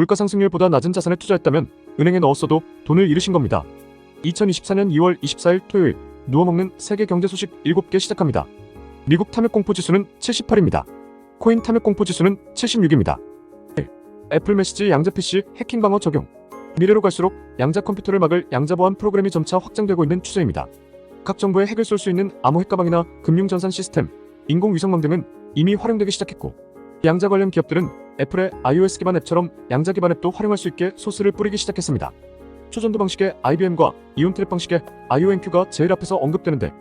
물가 상승률보다 낮은 자산에 투자했다면 은행에 넣었어도 돈을 잃으신 겁니다. 2024년 2월 24일 토요일 누워먹는 세계 경제 소식 7개 시작합니다. 미국 탐욕 공포 지수는 78입니다. 코인 탐욕 공포 지수는 76입니다. 애플 메시지 양자 PC 해킹 방어 적용. 미래로 갈수록 양자 컴퓨터를 막을 양자 보안 프로그램이 점차 확장되고 있는 추세입니다. 각 정부의 핵을 쏠 수 있는 암호 핵가방이나 금융 전산 시스템, 인공위성망 등은 이미 활용되기 시작했고 양자 관련 기업들은 애플의 iOS 기반 앱처럼 양자 기반 앱도 활용할 수 있게 소스를 뿌리기 시작했습니다. 초전도 방식의 IBM과 이온트랩 방식의 IONQ가 제일 앞에서 언급되는데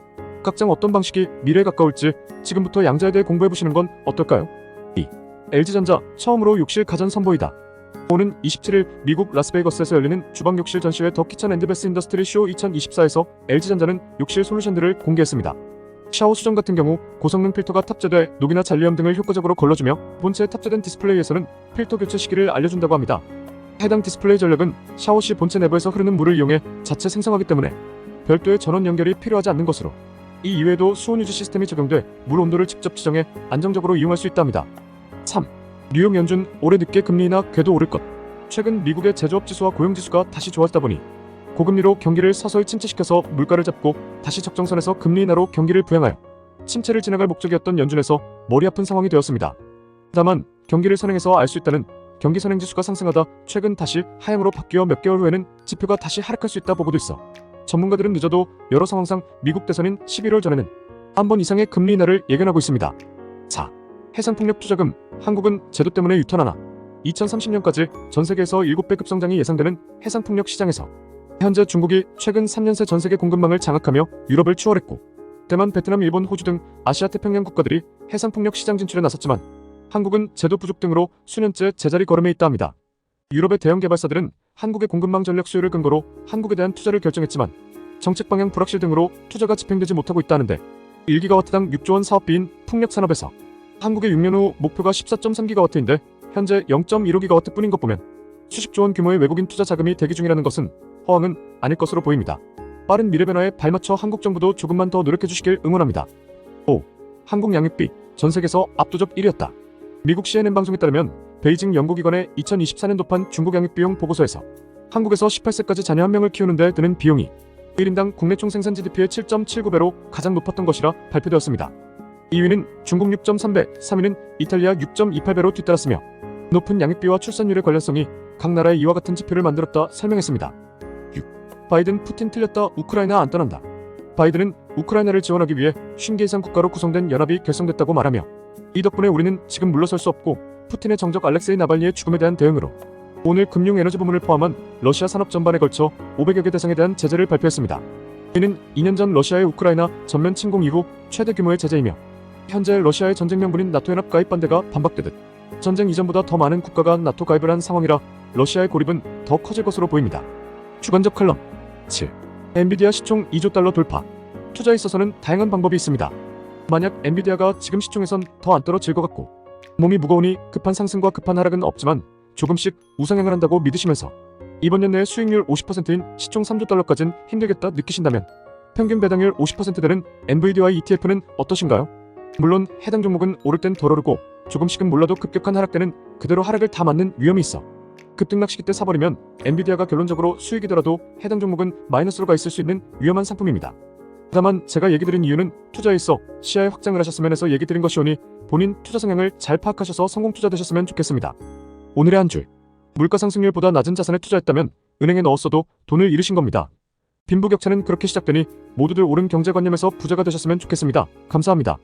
각장 어떤 방식이 미래에 가까울지 지금부터 양자에 대해 공부해보시는 건 어떨까요? 2. LG전자 처음으로 욕실 가전 선보이다. 오는 27일 미국 라스베이거스에서 열리는 주방 욕실 전시회 더 키천 앤드 베스 인더스트리 쇼 2024에서 LG전자는 욕실 솔루션들을 공개했습니다. 샤워 수전 같은 경우 고성능 필터가 탑재돼 녹이나 잔리염 등을 효과적으로 걸러주며 본체에 탑재된 디스플레이에서는 필터 교체 시기를 알려준다고 합니다. 해당 디스플레이 전력은 샤워 시 본체 내부에서 흐르는 물을 이용해 자체 생성하기 때문에 별도의 전원 연결이 필요하지 않는 것으로 이 이외에도 수온 유지 시스템이 적용돼 물 온도를 직접 지정해 안정적으로 이용할 수 있답니다. 3. 뉴욕 연준 올해 늦게 금리 인하 궤도 오를 것. 최근 미국의 제조업 지수와 고용 지수가 다시 좋아지다 보니 고금리로 경기를 서서히 침체시켜서 물가를 잡고 다시 적정선에서 금리 인하로 경기를 부양하여 침체를 지나갈 목적이었던 연준에서 머리 아픈 상황이 되었습니다. 다만 경기를 선행해서 알 수 있다는 경기 선행 지수가 상승하다 최근 다시 하향으로 바뀌어 몇 개월 후에는 지표가 다시 하락할 수 있다 보고도 있어 전문가들은 늦어도 여러 상황상 미국 대선인 11월 전에는 한 번 이상의 금리 인하를 예견하고 있습니다. 4. 해상풍력 투자금 한국은 제도 때문에 유턴하나 2030년까지 전 세계에서 7배 급성장이 예상되는 해상풍력 시장에서 현재 중국이 최근 3년 새 전 세계 공급망을 장악하며 유럽을 추월했고 대만, 베트남, 일본, 호주 등 아시아 태평양 국가들이 해상풍력 시장 진출에 나섰지만 한국은 제도 부족 등으로 수년째 제자리 걸음에 있다 합니다. 유럽의 대형 개발사들은 한국의 공급망 전력 수요를 근거로 한국에 대한 투자를 결정했지만 정책 방향 불확실 등으로 투자가 집행되지 못하고 있다는데 1기가와트당 6조 원 사업비인 풍력 산업에서 한국의 6년 후 목표가 14.3기가와트인데 현재 0.15기가와트 뿐인 것 보면 수십조 원 규모의 외국인 투자 자금이 대기 중이라는 것은 허황은 아닐 것으로 보입니다. 빠른 미래 변화에 발맞춰 한국 정부도 조금만 더 노력해 주시길 응원합니다. 5. 한국 양육비 전 세계에서 압도적 1위였다. 미국 CNN 방송에 따르면 베이징 연구기관의 2024년 도 판 중국 양육비용 보고서에서 한국에서 18세까지 자녀 한 명을 키우는 데 드는 비용이 1인당 국내 총 생산 GDP의 7.79배로 가장 높았던 것이라 발표되었습니다. 2위는 중국 6.3배, 3위는 이탈리아 6.28배로 뒤따랐으며 높은 양육비와 출산율의 관련성이 각 나라의 이와 같은 지표를 만들었다 설명했습니다. 6. 바이든 푸틴 틀렸다 우크라이나 안 떠난다. 바이든은 우크라이나를 지원하기 위해 50개 이상 국가로 구성된 연합이 결성됐다고 말하며 이 덕분에 우리는 지금 물러설 수 없고 푸틴의 정적 알렉세이 나발리의 죽음에 대한 대응으로 오늘 금융 에너지 부문을 포함한 러시아 산업 전반에 걸쳐 500여 개 대상에 대한 제재를 발표했습니다. 이는 2년 전 러시아의 우크라이나 전면 침공 이후 최대 규모의 제재이며 현재 러시아의 전쟁 명분인 나토 연합 가입 반대가 반박되듯 전쟁 이전보다 더 많은 국가가 나토 가입을 한 상황이라 러시아의 고립은 더 커질 것으로 보입니다. 주관적 칼럼 7. 엔비디아 시총 2조 달러 돌파. 투자에 있어서는 다양한 방법이 있습니다. 만약 엔비디아가 지금 시총에선 더 안 떨어질 것 같고 몸이 무거우니 급한 상승과 급한 하락은 없지만 조금씩 우상향을 한다고 믿으시면서 이번 년 내에 수익률 50%인 시총 3조 달러까진 힘들겠다 느끼신다면 평균 배당률 50% 되는 NVDA ETF는 어떠신가요? 물론 해당 종목은 오를 땐 덜 오르고 조금씩은 몰라도 급격한 하락 때는 그대로 하락을 다 맞는 위험이 있어 급등락 시기 때 사버리면 엔비디아가 결론적으로 수익이더라도 해당 종목은 마이너스로 가 있을 수 있는 위험한 상품입니다. 다만 제가 얘기 드린 이유는 투자에 있어 시야의 확장을 하셨으면 해서 얘기 드린 것이오니 본인 투자 성향을 잘 파악하셔서 성공 투자되셨으면 좋겠습니다. 오늘의 한 줄. 물가 상승률보다 낮은 자산에 투자했다면 은행에 넣었어도 돈을 잃으신 겁니다. 빈부격차는 그렇게 시작되니 모두들 옳은 경제관념에서 부자가 되셨으면 좋겠습니다. 감사합니다.